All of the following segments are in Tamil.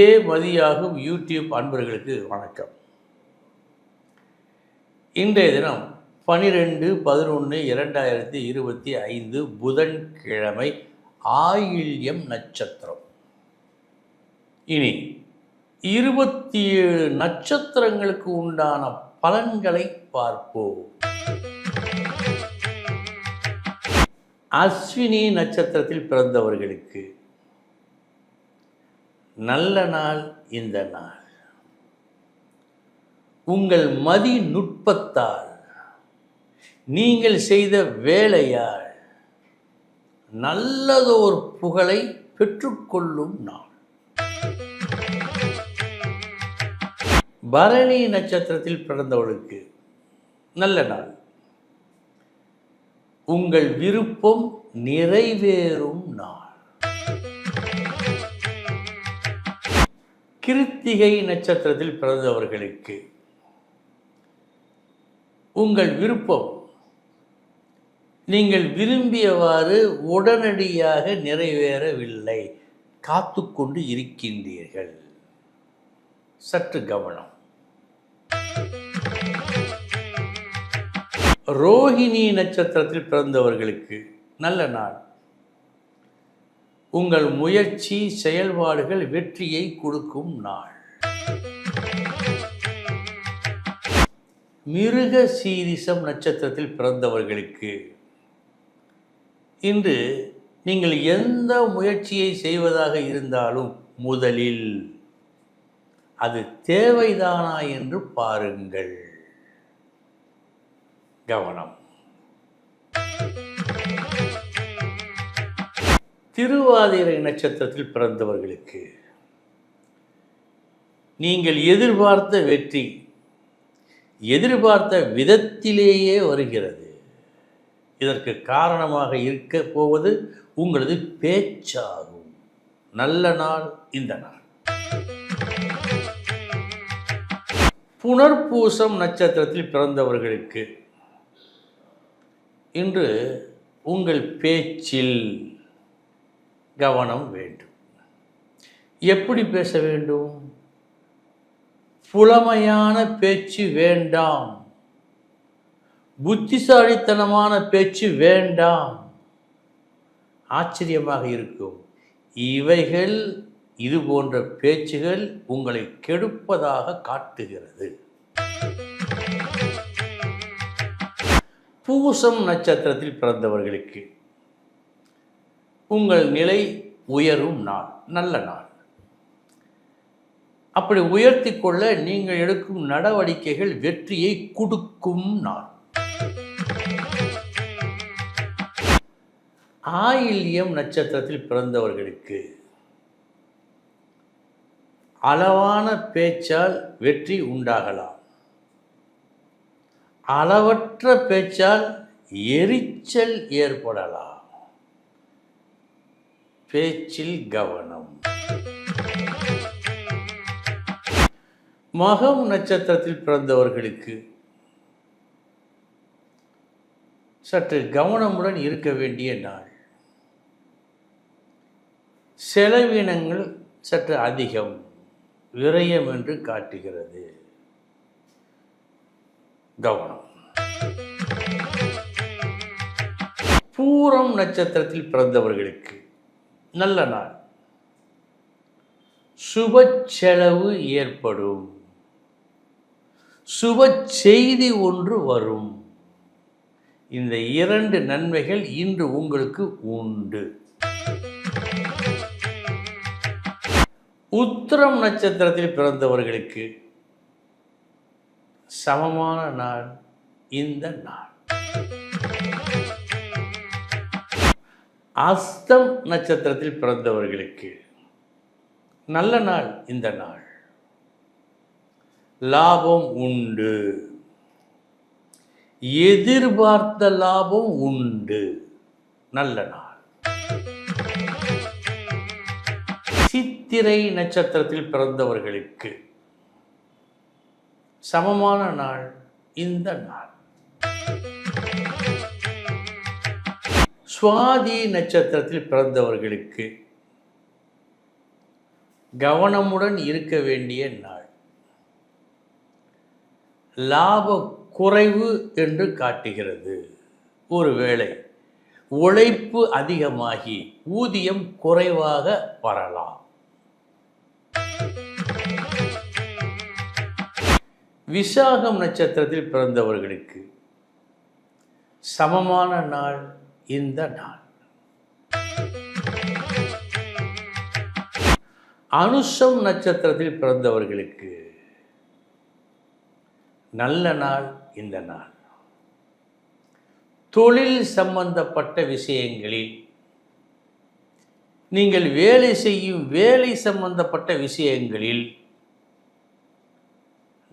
மதியே மதியாகும் யூடியூப் அன்பர்களுக்கு வணக்கம். இன்றைய தினம் பனிரெண்டு பதினொன்று இரண்டாயிரத்தி இருபத்தி ஐந்து புதன்கிழமை ஆயில்யம் நட்சத்திரம். இனி இருபத்தி ஏழு நட்சத்திரங்களுக்கு உண்டான பலன்களை பார்ப்போம். அஸ்வினி நட்சத்திரத்தில் பிறந்தவர்களுக்கு நல்ல நாள் இந்த நாள். உங்கள் மதி நுட்பத்தால் நீங்கள் செய்த வேலையால் நல்லதோர் புகழை பெற்றுக்கொள்ளும் நாள். பரணி நட்சத்திரத்தில் பிறந்தவளுக்கு நல்ல நாள். உங்கள் விருப்பம் நிறைவேறும் நாள். கிருத்திகை நட்சத்திரத்தில் பிறந்தவர்களுக்கு உங்கள் விருப்பம். நீங்கள் விரும்பியவாறு உடனடியாக நிறைவேறவில்லை. காத்து கொண்டு இருக்கின்றீர்கள். சற்று கவனம். ரோஹிணி நட்சத்திரத்தில் பிறந்தவர்களுக்கு நல்ல நாள். உங்கள் முயற்சி செயல்பாடுகள் வெற்றியை கொடுக்கும் நாள். மிருக சீரிசம் நட்சத்திரத்தில் பிறந்தவர்களுக்கு இன்று நீங்கள் எந்த முயற்சியை செய்வதாக இருந்தாலும் முதலில் அது தேவைதானா என்று பாருங்கள். கவனம். திருவாதிரை நட்சத்திரத்தில் பிறந்தவர்களுக்கு நீங்கள் எதிர்பார்த்த வெற்றி எதிர்பார்த்த விதத்திலேயே வருகிறது. இதற்கு காரணமாக இருக்க போவது உங்களது பேச்சாகும். நல்ல நாள் இந்த நாள். புனர்பூசம் நட்சத்திரத்தில் பிறந்தவர்களுக்கு இன்று உங்கள் பேச்சில் கவனம் வேண்டும். எப்படி பேச வேண்டும்? புலமையான பேச்சு வேண்டாம். புத்திசாலித்தனமான பேச்சு வேண்டாம். ஆச்சரியமாக இருக்கும். இவைகள் இது போன்ற பேச்சுகள் உங்களை கெடுப்பதாக காட்டுகிறது. பூசம் நட்சத்திரத்தில் பிறந்தவர்களுக்கு உங்கள் நிலை உயரும் நாள் நல்ல நாள். அப்படி உயர்த்தி கொள்ள நீங்கள் எடுக்கும் நடவடிக்கைகள் வெற்றியை கொடுக்கும் நாள். ஆயில்யம் நட்சத்திரத்தில் பிறந்தவர்களுக்கு அளவான பேச்சால் வெற்றி உண்டாகலாம். அளவற்ற பேச்சால் எரிச்சல் ஏற்படலாம். பேச்சில் கவனம். மகம் நட்சத்திரத்தில் பிறந்தவர்களுக்கு சற்று கவனமுடன் இருக்க வேண்டிய நாள். செலவினங்கள் சற்று அதிகம் விரயம் என்று காட்டுகிறது. கவனம். பூரம் நட்சத்திரத்தில் பிறந்தவர்களுக்கு நல்ல நாள். சுப செலவு ஏற்படும். சுப செய்தி ஒன்று வரும். இந்த இரண்டு நன்மைகள் இன்று உங்களுக்கு உண்டு. உத்திரம் நட்சத்திரத்தில் பிறந்தவர்களுக்கு சமமான நாள் இந்த நாள். அஸ்தம் நட்சத்திரத்தில் பிறந்தவர்களுக்கு. நல்ல நாள் இந்த நாள். லாபம் உண்டு. எதிர்பார்த்த லாபம் உண்டு. நல்ல நாள். சித்திரை நட்சத்திரத்தில் பிறந்தவர்களுக்கு. சமமான நாள் இந்த நாள். சுவாதி நட்சத்திரத்தில் பிறந்தவர்களுக்கு கவனமுடன் இருக்க வேண்டிய நாள். லாப குறைவு என்று காட்டுகிறது. ஒருவேளை உழைப்பு அதிகமாகி ஊதியம் குறைவாக வரலாம். விசாகம் நட்சத்திரத்தில் பிறந்தவர்களுக்கு சமமான நாள் இந்த நாள். அனுஷம் நட்சத்திரத்தில் பிறந்தவர்களுக்கு நல்ல நாள் இந்த நாள். தொழில் சம்பந்தப்பட்ட விஷயங்களில் நீங்கள் வேலை செய்யும் வேலை சம்பந்தப்பட்ட விஷயங்களில்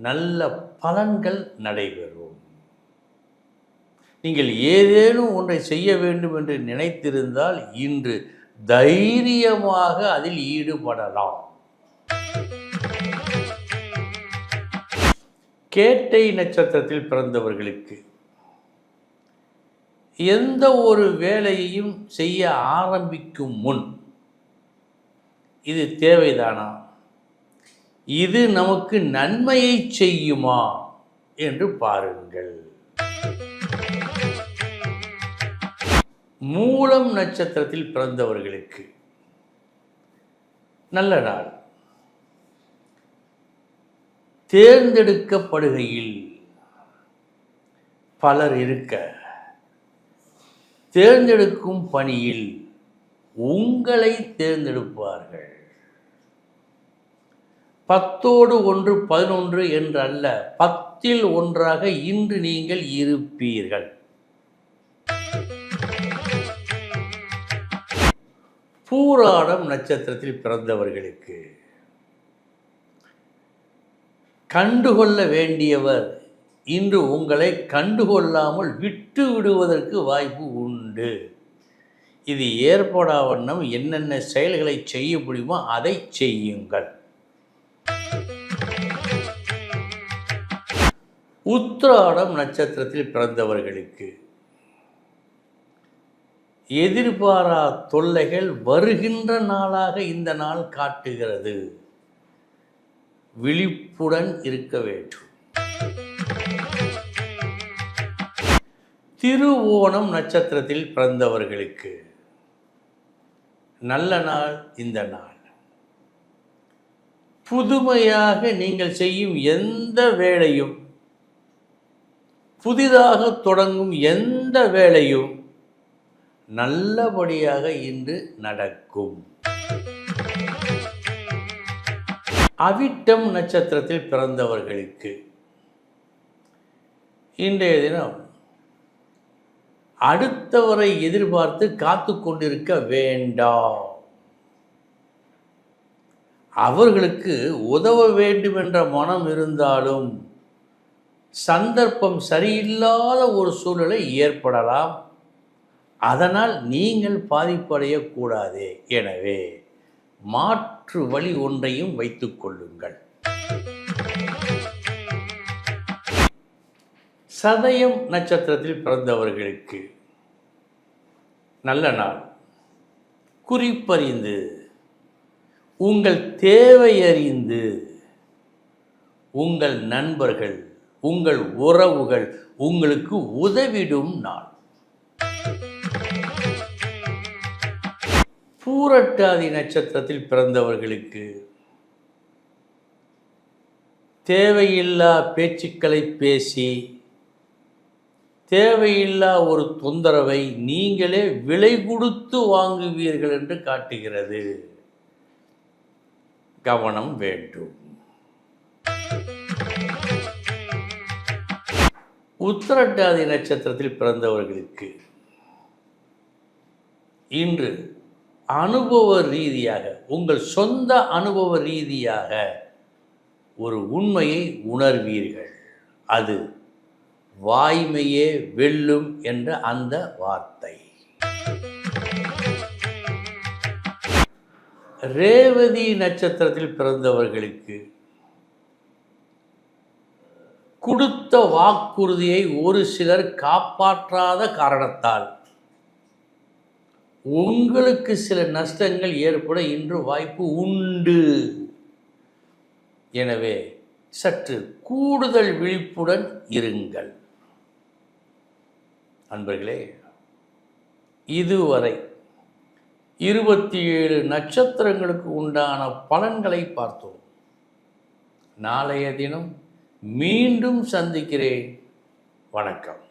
நல்ல பலன்கள் நடைபெறும். நீங்கள் ஏதேனும் ஒன்றை செய்ய வேண்டும் என்று நினைத்திருந்தால் இன்று தைரியமாக அதில் ஈடுபடலாம். கேட்டை நட்சத்திரத்தில் பிறந்தவர்களுக்கு எந்த ஒரு வேலையையும் செய்ய ஆரம்பிக்கும் முன் இது தேவைதானா? இது நமக்கு நன்மையை செய்யுமா? என்று பாருங்கள். மூலம் நட்சத்திரத்தில் பிறந்தவர்களுக்கு. நல்ல நாள். தேர்ந்தெடுக்கப்படுகையில் பலர் இருக்க தேர்ந்தெடுக்கும் பணியில் உங்களை தேர்ந்தெடுப்பார்கள். பத்தோடு ஒன்று பதினொன்று என்றல்ல பத்தில் ஒன்றாக இன்று நீங்கள் இருப்பீர்கள். பூராடம் நட்சத்திரத்தில் பிறந்தவர்களுக்கு கண்டுகொள்ள வேண்டியவர் இன்று உங்களை கண்டுகொள்ளாமல் விட்டு விடுவதற்கு வாய்ப்பு உண்டு. இது ஏற்படா வண்ணம் என்னென்ன செயல்களை செய்ய முடியுமோ அதை செய்யுங்கள். உத்திராடம் நட்சத்திரத்தில் பிறந்தவர்களுக்கு எதிர்பாரா தொல்லைகள் வருகின்ற நாளாக இந்த நாள் காட்டுகிறது. விழிப்புடன் இருக்க வேண்டும். திருவோணம் நட்சத்திரத்தில் பிறந்தவர்களுக்கு நல்ல நாள் இந்த நாள். புதுமையாக நீங்கள் செய்யும் எந்த வேலையும் புதிதாக தொடங்கும் எந்த வேலையும் நல்லபடியாக இன்று நடக்கும். அவிட்டம் நட்சத்திரத்தில் பிறந்தவர்களுக்கு இன்றைய தினம் அடுத்தவரை எதிர்பார்த்து காத்து கொண்டிருக்க வேண்டாம். அவர்களுக்கு உதவ வேண்டும் என்ற மனம் இருந்தாலும் சந்தர்ப்பம் சரியில்லாத ஒரு சூழ்நிலை ஏற்படலாம். அதனால் நீங்கள் பாதிப்படையக்கூடாது. எனவே மாற்று வழி ஒன்றையும் வைத்து கொள்ளுங்கள். சதயம் நட்சத்திரத்தில் பிறந்தவர்களுக்கு நல்ல நாள். குறிப்பறிந்து உங்கள் தேவையறிந்து உங்கள் நண்பர்கள் உங்கள் உறவுகள் உங்களுக்கு உதவிடும் நாள். பூரட்டாதி நட்சத்திரத்தில் பிறந்தவர்களுக்கு தேவையில்லா பேச்சுக்களை பேசி தேவையில்லா ஒரு தொந்தரவை நீங்களே விலை கொடுத்து வாங்குவீர்கள் என்று காட்டுகிறது. கவனம் வேண்டும். உத்தரட்டாதி நட்சத்திரத்தில் பிறந்தவர்களுக்கு இன்று அனுபவ ரீதியாக உங்கள் சொந்த அனுபவ ரீதியாக ஒரு உண்மையை உணர்வீர்கள். அது வாய்மையே வெல்லும் என்ற அந்த வார்த்தை. ரேவதி நட்சத்திரத்தில் பிறந்தவர்களுக்கு கொடுத்த வாக்குறுதியை ஒரு சிலர் காப்பாற்றாத காரணத்தால் உங்களுக்கு சில நஷ்டங்கள் ஏற்பட இன்று வாய்ப்பு உண்டு. எனவே சற்று கூடுதல் விழிப்புடன் இருங்கள். அன்பர்களே இதுவரை இருபத்தி ஏழு நட்சத்திரங்களுக்கு உண்டான பலன்களை பார்த்தோம். நாளைய தினம் மீண்டும் சந்திக்கிறேன். வணக்கம்.